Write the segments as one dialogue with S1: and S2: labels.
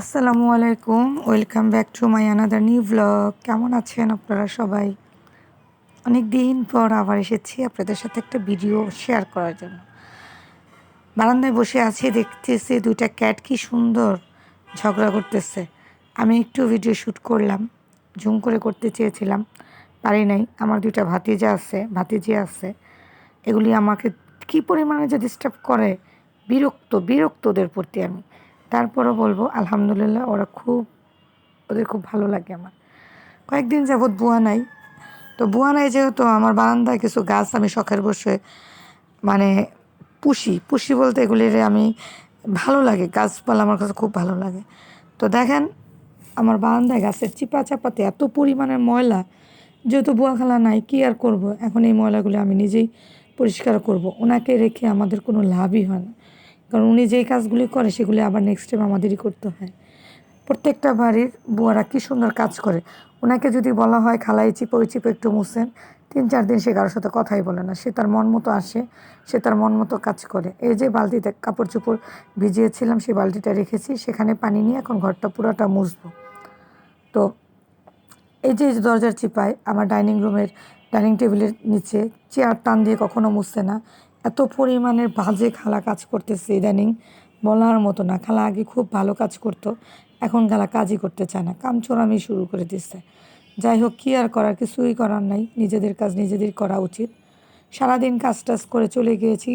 S1: আসসালামু আলাইকুম, welcome back to my another new vlog কেমন আছেন আপনারা সবাই? অনেক দিন পর আবার এসেছি আপনাদের সাথে একটা ভিডিও শেয়ার করার জন্য। বারান্দায় বসে আছি, দেখতেছি দুইটা ক্যাট কি সুন্দর ঝগড়া করতেছে। আমি একটু ভিডিও শ্যুট করলাম জুম করে করতে চেয়েছিলাম, পারি নাই। আমার দুইটা ভাতিজা আছে, ভাতিজি আছে। এগুলি আমাকে কি পরিমাণে যে ডিস্টার্ব করে? বিরক্ত, বিরক্তদের প্রতি আমি। তারপরও বলব, আলহামদুলিল্লাহ ওরা খুব, ওদের খুব ভালো লাগে আমার। কয়েকদিন যাবৎ বুয়া নাই। তো বুয়া নাই যেহেতু আমার বারান্দায় কিছু গাছ আমি শখের বসে মানে পুষি। পুষি বলতে এগুলির আমি ভালো লাগে, গাছপালা আমার কাছে খুব ভালো লাগে। তো দেখেন, আমার বারান্দায় গাছের চিপা চাপাতে এত পরিমাণের ময়লা, যেহেতু বুয়াখালা নাই, কী আর করব? এখন এই ময়লাগুলো আমি নিজেই পরিষ্কার করব। ওনাকে রেখে আমাদের কোনো লাভই হয় না। কারণ উনি যেই কাজগুলি করে, সেগুলি আবার নেক্সট টাইম আমাদেরই করতে হয়। প্রত্যেকটা বাড়ির বুয়ারা কী সুন্দর কাজ করে। ওনাকে যদি বলা হয়, খালাই চিপে, ওই চিপে একটু মুছেন। তিন চার দিন সে কারোর সাথে কথাই বলে না। সে তার মন মতো আসে, সে তার মন মতো কাজ করে। এই যে বালতিতে কাপড় চোপড় ভিজিয়েছিলাম, সেই বালতিটা রেখেছি। সেখানে পানি নিয়ে এখন ঘরটা পুরোটা মুছবো। তো এই যে দরজার চিপায় আমার ডাইনিং রুমের, ডাইনিং টেবিলের নিচে চেয়ার টান দিয়ে কখনো মুছছে না। এত পরিমাণের বাজে খালা কাজ করতেছে ইদানিং। বলার মতো না, খালা আগে খুব ভালো কাজ করতো, এখন খালা কাজই করতে চায় না, কামচোরামি শুরু করে দিচ্ছে যাই হোক, কী আর করার, কিছুই করার নাই, নিজেদের কাজ নিজেদের করা উচিত। সারাদিন কাজ টাজ করে চলে গিয়েছি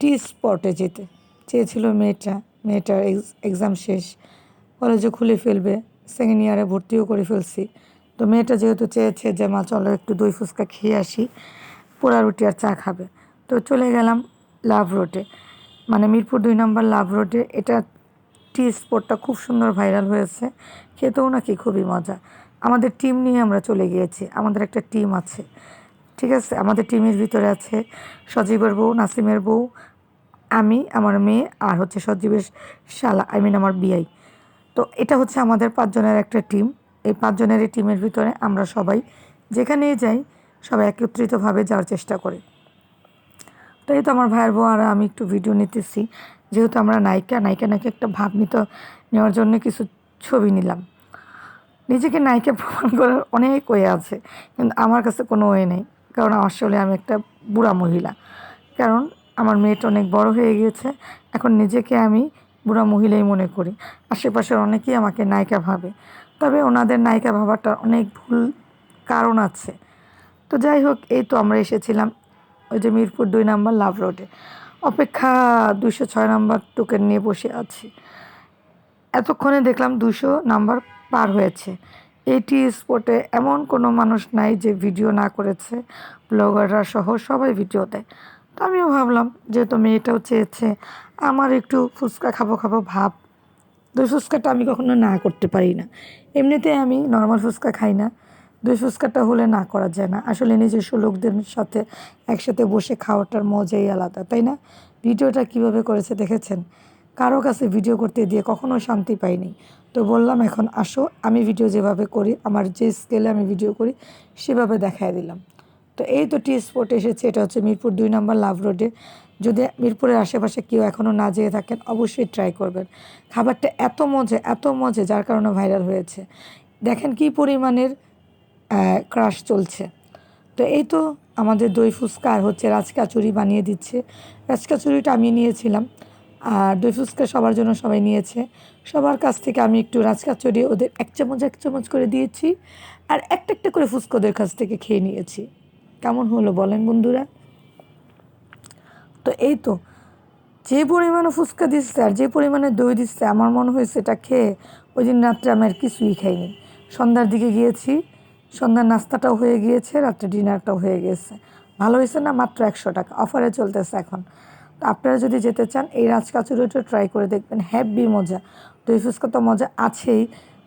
S1: টি স্পটে যেতে। চেয়েছিল মেয়েটা, মেয়েটার এক্সাম শেষ কলেজে খুলে ফেলবে সেকেন্ড ইয়ারে ভর্তিও করে ফেলছি। তো মেয়েটা যেহেতু চেয়েছে যে, মা, চলো একটু দই ফুচকা খেয়ে আসি, পোড়া রুটি আর চা খাবে। তো চলে গেলাম লাভ রোডে। মানে মিরপুর দুই নম্বর লাভ রোডে। এটা টি স্পটটা খুব সুন্দর ভাইরাল হয়েছে। খেতেও নাকি খুবই মজা। আমাদের টিম নিয়ে আমরা চলে গিয়েছি। আমাদের একটা টিম আছে। ঠিক আছে? আমাদের টিমের ভিতরে আছে সজীবের বউ, নাসিমের বউ, আমি, আমার মেয়ে আর হচ্ছে সজীবের শালা আই মিন আমার বিআই। তো এটা হচ্ছে আমাদের পাঁচজনের একটা টিম। এই পাঁচজনের এই টিমের ভিতরে আমরা সবাই যেখানেই যাই, সবাই একত্রিতভাবে যাওয়ার চেষ্টা করি। এই তো আমার ভাইয়ের বউ আর আমি একটু ভিডিও নিতেছি, যেহেতু আমরা নায়িকা নায়িকা নাকি একটা ভাব নিতে নেওয়ার জন্য কিছু ছবি নিলাম। নিজেকে নায়িকা প্রমাণ করার অনেক ওয়ে আছে, কিন্তু আমার কাছে কোনো ওয়ে নেই, কারণ আসলে আমি একটা বুড়া মহিলা। কারণ আমার মেয়েটা অনেক বড় হয়ে গিয়েছে, এখন নিজেকে আমি বুড়া মহিলাই মনে করি। আশেপাশের অনেকেই আমাকে নায়িকা ভাবে, তবে ওনাদের নায়িকা ভাবাটার অনেক ভুল কারণ আছে। তো যাই হোক, এই তো আমরা এসেছিলাম ওই যে মিরপুর দুই নাম্বার লাভ রোডে। অপেক্ষা দুশো ছয় নাম্বার টোকেন নিয়ে বসে আছি। এতক্ষণে দেখলাম দুশো নাম্বার পার হয়েছে। এইটি স্পটে এমন কোনো মানুষ নাই যে ভিডিও না করেছে। ব্লগাররা সহ সবাই ভিডিও দেয়। তো আমিও ভাবলাম যেহেতু মেয়েটাও চেয়েছে। আমার একটু ফুচকা খাব খাব ভাব। দই ফুচকাটা আমি কখনো না করতে পারি না। এমনিতে আমি নর্মাল ফুচকা খাই না। দই ফুচকাটা হলে না করা যায় না। আসলে নিজস্ব লোকদের সাথে একসাথে বসে খাওয়াটার মজাই আলাদা, তাই না? ভিডিওটা কীভাবে করেছে দেখেছেন? কারও কাছে ভিডিও করতে দিয়ে কখনো শান্তি পাইনি। তো বললাম, এখন আসো, আমি ভিডিও যেভাবে করি, আমার যে স্কেলে আমি ভিডিও করি, সেভাবে দেখায় দিলাম। তো এই তো টি স্পট এসেছে, এটা হচ্ছে মিরপুর দুই নম্বর লাভ রোডে যদি মিরপুরের আশেপাশে কেউ এখনও না যেয়ে থাকেন, অবশ্যই ট্রাই করবেন। খাবারটা এত মজা এত মজা, যার কারণে ভাইরাল হয়েছে। দেখেন কি পরিমাণের ক্রাশ চলছে। তো এই তো আমাদের দই ফুচকা আর হচ্ছে রাজকাচুরি বানিয়ে দিচ্ছে। রাজকাচুরিটা আমি নিয়েছিলাম। আর দই ফুচকা সবার জন্য সবাই নিয়েছে। সবার কাছ থেকে আমি একটু রাজকাচুরি ওদের এক চামচ এক চামচ করে দিয়েছি। আর একটা একটা করে ফুচকা ওদের কাছ থেকে খেয়ে নিয়েছি। কেমন হলো বলেন বন্ধুরা? তো এই তো, যে পরিমাণে ফুচকা দিচ্ছে আর যে পরিমাণে দই দিচ্ছে, আমার মনে হয়েছে এটা খেয়ে ওই দিন রাত্রে আমি আর কিছুই খাইনি। সন্ধ্যার দিকে গিয়েছি সন্ধ্যার নাস্তাটাও হয়ে গিয়েছে, রাত্রে ডিনারটাও হয়ে গিয়েছে ভালো হয়েছে না মাত্র একশো টাকা? অফারে চলতেছে এখন। তো আপনারা যদি যেতে চান, এই রাজকাচুরিটা ট্রাই করে দেখবেন। হ্যাপি মজা। দই ফুচকা তো মজা আছেই।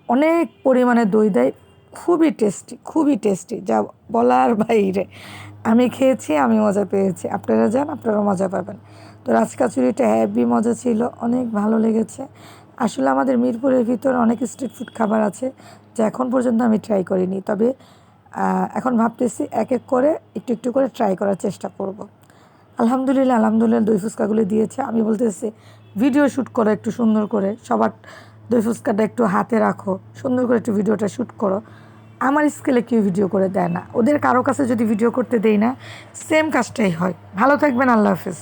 S1: অনেক পরিমাণে দই দেয়। খুবই টেস্টি খুবই টেস্টি যা বলার বাইরে। আমি খেয়েছি, আমি মজা পেয়েছি। আপনারা যান আপনারা মজা পাবেন। তো রাজকাচুরিটা হ্যাভি মজা ছিল। অনেক ভালো লেগেছে। আসলে আমাদের মিরপুরের ভিতরে অনেক স্ট্রিট ফুড খাবার আছে, যা এখন পর্যন্ত আমি ট্রাই করিনি। তবে এখন ভাবতেছি এক এক করে একটু একটু করে ট্রাই করার চেষ্টা করব। আলহামদুলিল্লাহ আলহামদুলিল্লাহ দই ফুচকাগুলি দিয়েছে। আমি বলতেছি ভিডিও শ্যুট করো একটু সুন্দর করে। সবার দই ফুচকাটা একটু হাতে রাখো, সুন্দর করে একটু ভিডিওটা শ্যুট করো। আমার স্কেলে কেউ ভিডিও করে দেয় না। ওদের কারও কাছে যদি ভিডিও করতে দেই না সেম কাজটাই হয়। ভালো থাকবেন, আল্লাহ হাফিজ।